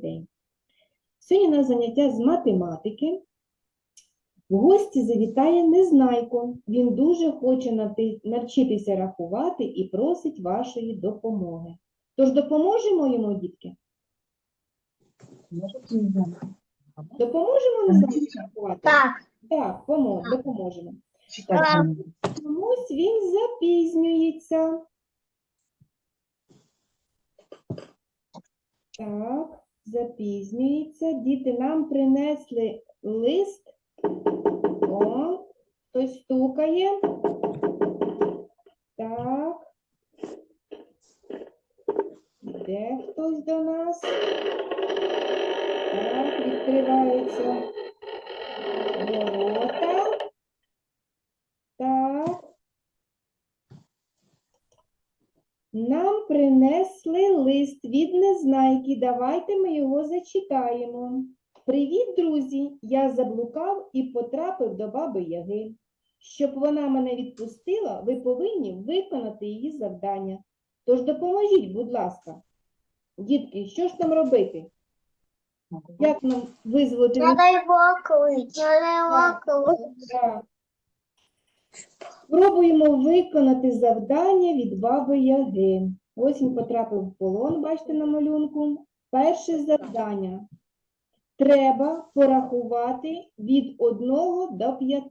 день. Сьогодні на заняття з математики в гості завітає Незнайко. Він дуже хоче навчитися рахувати і просить вашої допомоги. Тож допоможемо йому, дітки? Допоможемо Незнайку рахувати? Так. Так, помо- допоможемо. Так. Чомусь він запізнюється. Так, запізнюється. Діти нам принесли лист. О, хтось стукає. Так. Де хтось до нас. Так, відкривається. ворота. Так. Нам принесли лист від Незнайки. Давайте ми його зачитаємо. Привіт, друзі! Я заблукав і потрапив до баби Яги. Щоб вона мене відпустила, ви повинні виконати її завдання. Тож допоможіть, будь ласка. Дітки, що ж нам робити? Як нам визволити? Так. Спробуємо виконати завдання від баби Яги. Ось він потрапив в полон, бачите на малюнку. Перше завдання. Треба порахувати від 1 до 5.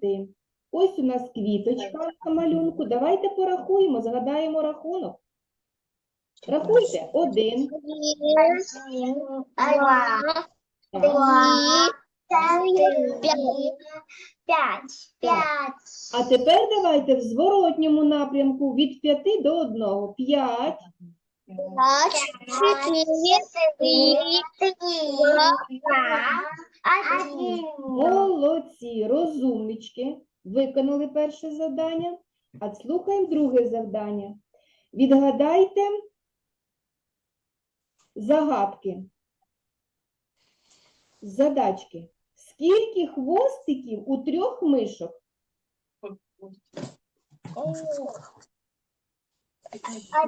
Ось у нас квіточка на малюнку. Давайте порахуємо, згадаємо рахунок. Рахуйте. Один, два, четыре, пять, пять, А тепер давайте в зворотньому напрямку від 5 до 1. 5, четыре, три, два, один. Молодці, розумнички. Виконали перше завдання. А слухаємо друге завдання. Відгадайте загадки. Задачки. Скільки хвостиків у трьох мишок?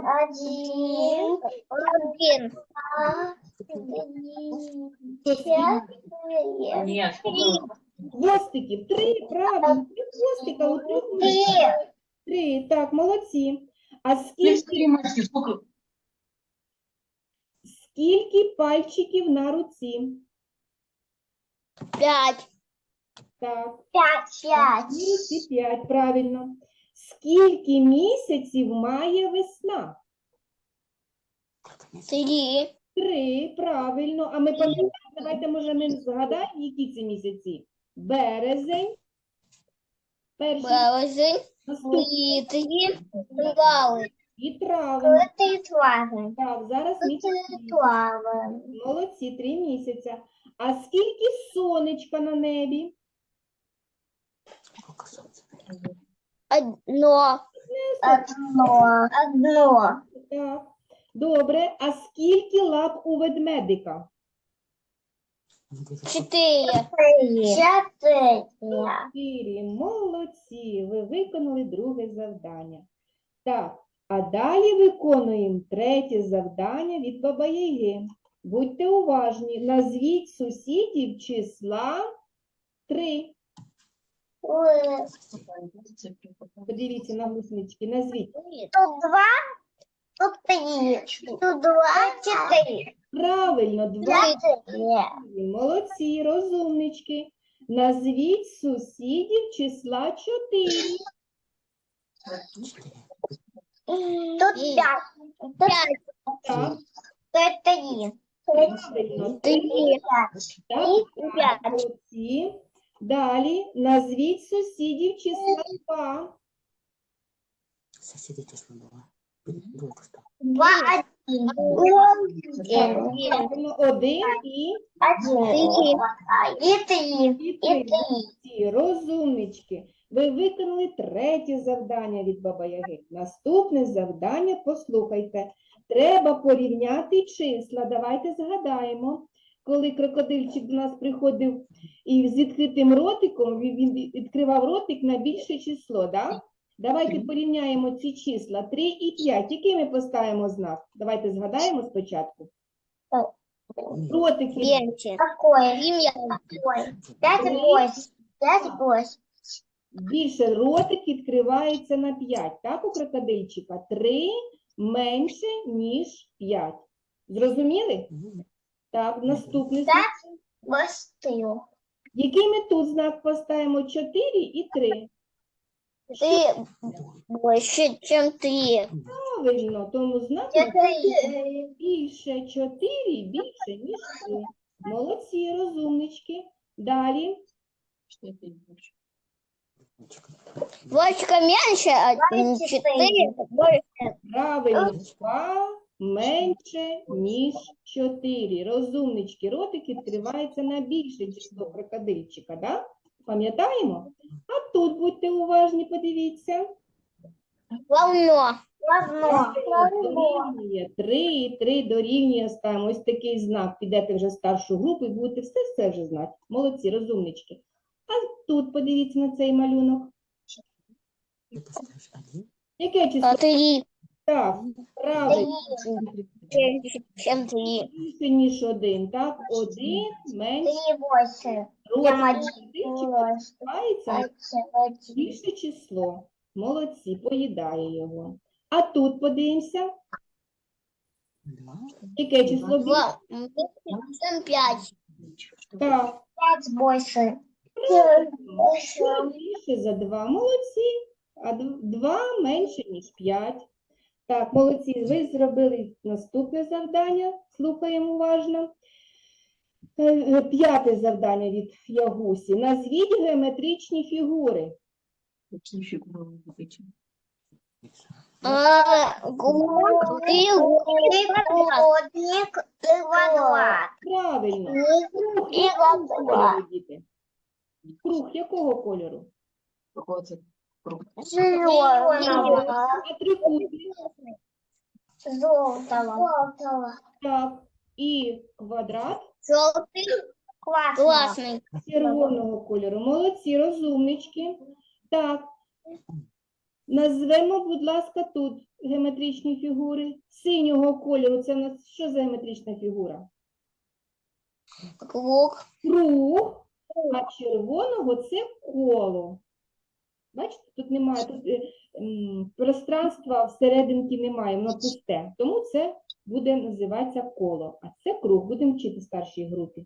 Один, один, два, Хто три, скільки? Нет, сколько? Хвостиків. Три, правильно. Три хвостика у трьох мишок. три, Три. Так, молодці. А Есть скільки, три мальчики, сколько? скільки пальчиків на руці? Пять, Так. пять, пять, 5, правильно. Скільки місяців має весна? три, Три, правильно. А ми пам'ятаємо, давайте, може, ми згадаємо, які це місяці? Березень. Перший, березень, наступний квітні, травень, і травень. лютий, травень, Так, зараз місяці. травень, Молодці, три місяця. А скільки сонечка на небі? одно, одно, одно, Так. Добре. А скільки лап у ведмедика? четыре, четыре, Чотири. Молодці, ви виконали друге завдання. Так, а далі виконуємо третє завдання від Баба Яги. Будьте уважні, назвіть сусідів числа 3. Подивіться на гуснички, назвіть. Тут два, тут три, тут два, четыре, Правильно, два. Молодці, розумнички. Назвіть сусідів числа 4. тут пять, пять, Так, тут три, правильно. три, Так, молодці. Далі назвіть сусідів числа 2. Соседи число два. Долго стало. два, один, один, Правильно, один і, три, і три. Розумнички. Ви виконали третє завдання від Баба Яги. Наступне завдання послухайте. Треба порівняти числа. Давайте згадаємо. Коли крокодильчик до нас приходив і з відкритим ротиком, він відкривав ротик на більше число, да? Давайте порівняємо ці числа 3 і 5. Який ми поставимо знак? Давайте згадаємо спочатку. Ротики більше ротик відкривається на 5, так, у крокодильчика? 3 менше, ніж 5. Зрозуміли? Мгм. Так, наступний. Так. знак. Восемь. Який ми тут знак поставимо? 4 і 3. Ты больше, чем ты. Правильно, тому знак Четыре. більше 4, більше, ніж 3. Молодці, розумнички. Далі. Двоечка меньше, а четыре больше. Правильно, 2 менше, ніж 4. Розумнички, ротик відкривається на більше число крокодильчика, да? Пам'ятаємо? А тут будьте уважні, подивіться. Волно. Дорівнює 3 і 3 дорівнює, ставимо ось такий знак. Підете вже в старшу групу і будете все все вже знати. Молодці, розумнички. А тут подивіться на цей малюнок. Яке число? Три. Так, правильно. Три. Більше, ніж один, так? Один менше. Три на більше число. Молодці, поїдає його. А тут подивимося, яке число більше? Пять. Так, Пять больше. Що більше за два. Молодці. А дв- два менше, ніж п'ять. Так, молодці, ви зробили наступне завдання. Слухаємо уважно. Е, е, П'яте завдання від Ягусі. Назвіть геометричні фігури. Какие фигуры вы хотите? А, гуд, трикутник и квадрат. Правильно. І квадрат. кольору, діти? Круг якого кольору? Какой это круг? Зеленого. А трикутник? Желтого. Так. І квадрат Желтый. Классный. червоного кольору. Молодці, розумнички. Так. Назвемо, будь ласка, тут геометричні фігури. Синього кольору це у нас що за геометрична фігура? Круг. Круг, а червоного це коло. Бачите, тут немає, тут е, пространства всерединки немає, воно пусте. Тому це буде називатися коло. А це круг, будемо вчити в старшій групі.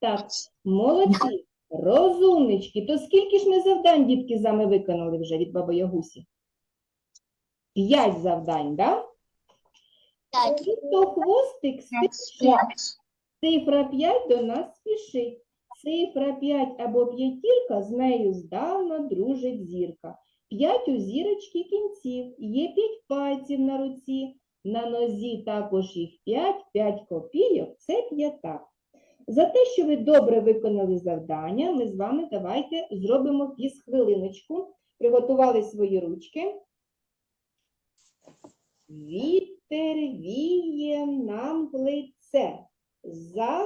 Так, молодці, розумнички. То скільки ж ми завдань, дітки, з вами виконали вже від Баби Ягусі? П'ять завдань, так? Так. То хвостик спішить. Цифра 5 до нас спішить. Цифра 5 або п'ятірка, з нею здавна дружить зірка. П'ять у зірочки кінців, є п'ять пальців на руці, на нозі також їх п'ять, п'ять копійок – це п'ятак. За те, що ви добре виконали завдання, ми з вами давайте зробимо піс хвилиночку. Приготували свої ручки. Вітер віє нам лице. Захиталось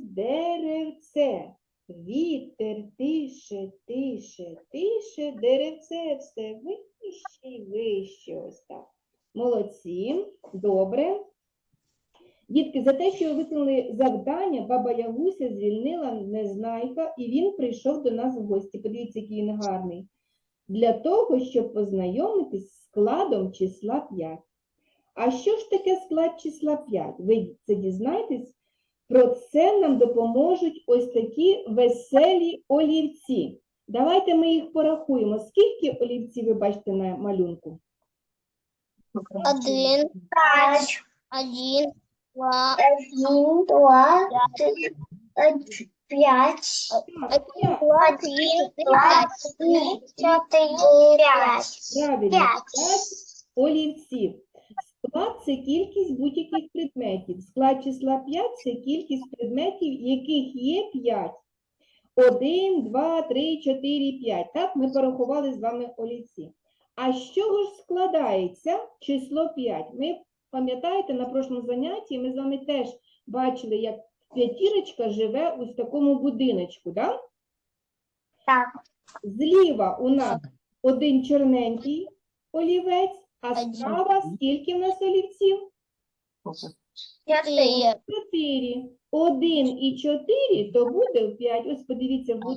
деревце. Вітер тише, тише, тише, деревце все вище і вище. Ось так. Молодці, добре. Дітки, за те, що ви виконали завдання, баба Ягуся звільнила Незнайка, і він прийшов до нас в гості. Подивіться, який він гарний. Для того, щоб познайомитись з складом числа 5. А що ж таке склад числа 5? Ви це дізнаєтесь? Про це нам допоможуть ось такі веселі олівці. Давайте ми їх порахуємо. Скільки олівців ви бачите на малюнку? Один. Один. Два. Один, два, пять, п'ять. Два. Три. Пять. пять. Правильно, П'ять. олівців. Склад це кількість будь-яких предметів. Склад числа 5 це кількість предметів, яких є 5. 1, 2, 3, 4, 5. Так, ми порахували з вами олівці. А з чого ж складається число 5? Ми пам'ятаєте, на прошлому занятті ми з вами теж бачили, як п'ятірочка живе ось в такому будиночку. Да? Так. Зліва у нас один чорненький олівець, а справа скільки в нас олівців? Четыре. 4. 1 і 4, то буде 5. Ось подивіться, Чотири.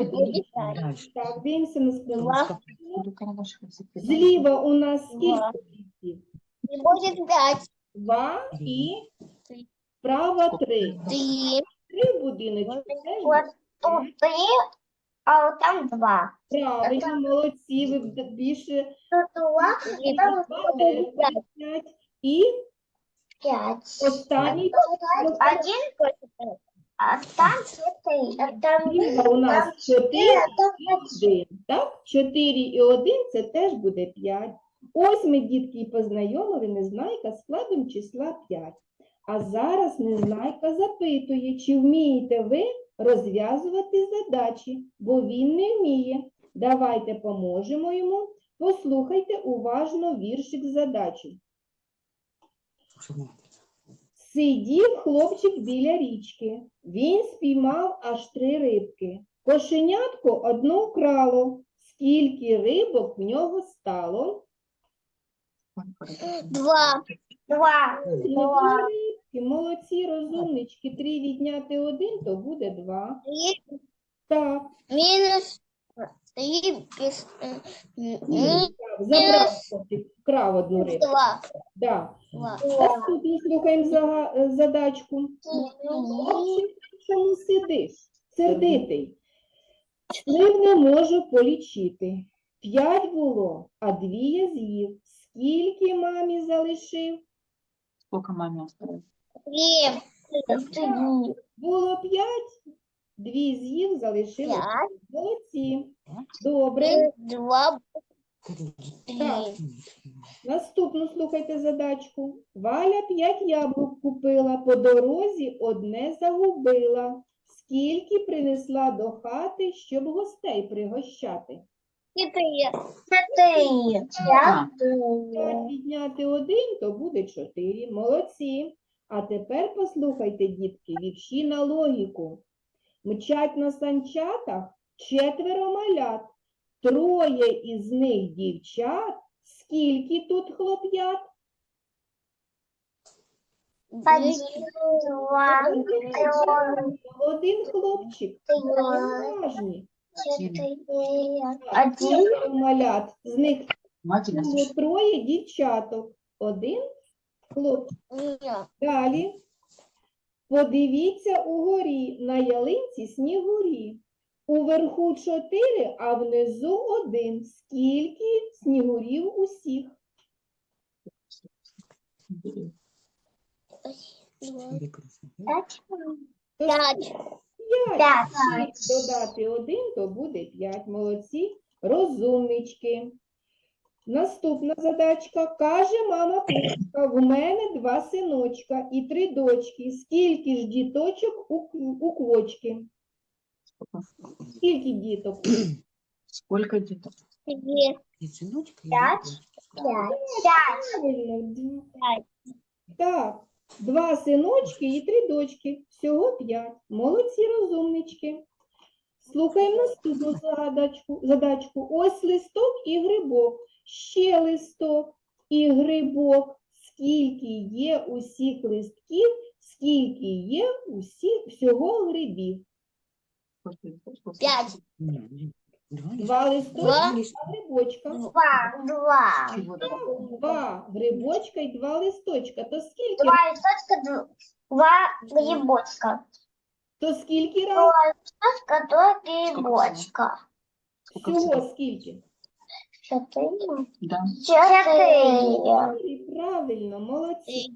один. Пять. Так, дивимося на сыпать. Зліва у нас скільки листів? И будет пять. 2 і Три. вправо 3. Три. будиночки. буде три, а вот там два. Правильно, молодці, ви б- більше Тут два, и там пять. 5. І Пять. останній Один а там четыре. А там у нас 4 там і 1. Так? 4 і 1 це теж буде 5. Ось ми, дітки, і познайомили Незнайка з складом числа 5. А зараз Незнайка запитує, чи вмієте ви розв'язувати задачі, бо він не вміє. Давайте поможемо йому. Послухайте уважно віршик задачі. Сидів хлопчик біля річки. Він спіймав аж три рибки. Кошенятко одну вкрало. Скільки рибок в нього стало? Два. Два. Два молодці, розумнички. Три відняти один, то буде два. Так, минус три без э, так, забрав вкрав одну рибку. два. Да. Два. Наступну слухаємо зага- е, задачку. Чому сидиш? Сердитий. Слив не можу полічити. П'ять було, а дві я з'їв. Скільки мамі залишив? Сколько маме осталось? Три. Було п'ять, дві з'їв, залишили. Пять. Молодці. Добре. Два. Так. Наступну слухайте задачку. Валя п'ять яблук купила, по дорозі одне загубила. Скільки принесла до хати, щоб гостей пригощати? Четыре. Четыре. А, П'ять відняти один, то буде чотири. Молодці. А тепер послухайте, дітки, вірші на логіку. Мчать на санчатах четверо малят, троє із них дівчат. Скільки тут хлоп'ят? Один. Хлопчик. Уважні. Один. малят. З них троє дівчаток. Один Нет. Далі. Подивіться угорі на ялинці снігурі. Уверху чотири, а внизу один. Скільки снігурів усіх? П'ять. Пять. Додати один, то буде п'ять. Молодці. Розумнички. Наступна задачка. Каже мама Пушка, в мене два синочка і три дочки. Скільки ж діточок у, у квочки? Скільки діток? Сколько. Пять. Пять. Правильно, д- Так, два синочки і три дочки. Всього п'ять. Молодці розумнички. Слухаємо наступну задачку. задачку. Ось листок і грибок. Ще листок і грибок. Скільки є усіх листків, скільки є усіх всього грибів. Пять. Два листочка, Два. два грибочка. Два. Два. Два грибочка і два листочка. То скільки, Два листочка, два грибочка. то скільки раз? Два листочка, два грибочка. Всього скільки? Четыре. Да. Чотири, Правильно, молодці.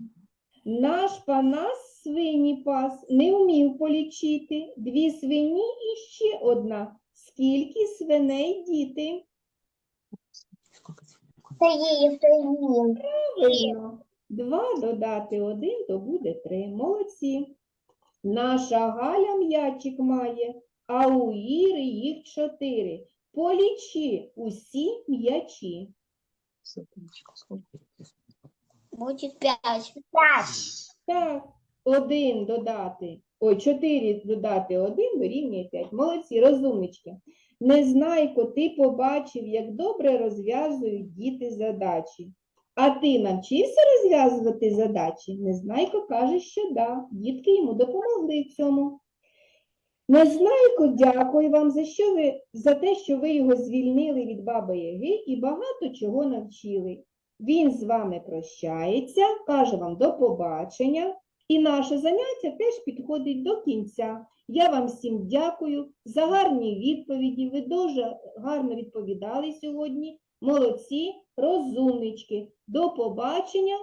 Наш панас свині пас не вмів полічити. Дві свині і ще одна. Скільки свиней діти? Три. Три. Правильно. Два додати один, то буде три. Молодці. Наша Галя м'ячик має, а у Іри їх чотири. Полічи усі м'ячі. Будет пять. Пять. Так, один додати, ой, чотири додати один дорівнює п'ять. Молодці, розумнички. Незнайко, ти побачив, як добре розв'язують діти задачі. А ти навчився розв'язувати задачі? Незнайко каже, що да. Дітки йому допомогли в цьому. Незнайко, дякую вам за що ви за те, що ви його звільнили від баби Яги і багато чого навчили. Він з вами прощається, каже вам до побачення. І наше заняття теж підходить до кінця. Я вам всім дякую за гарні відповіді. Ви дуже гарно відповідали сьогодні. Молодці, розумнички. До побачення.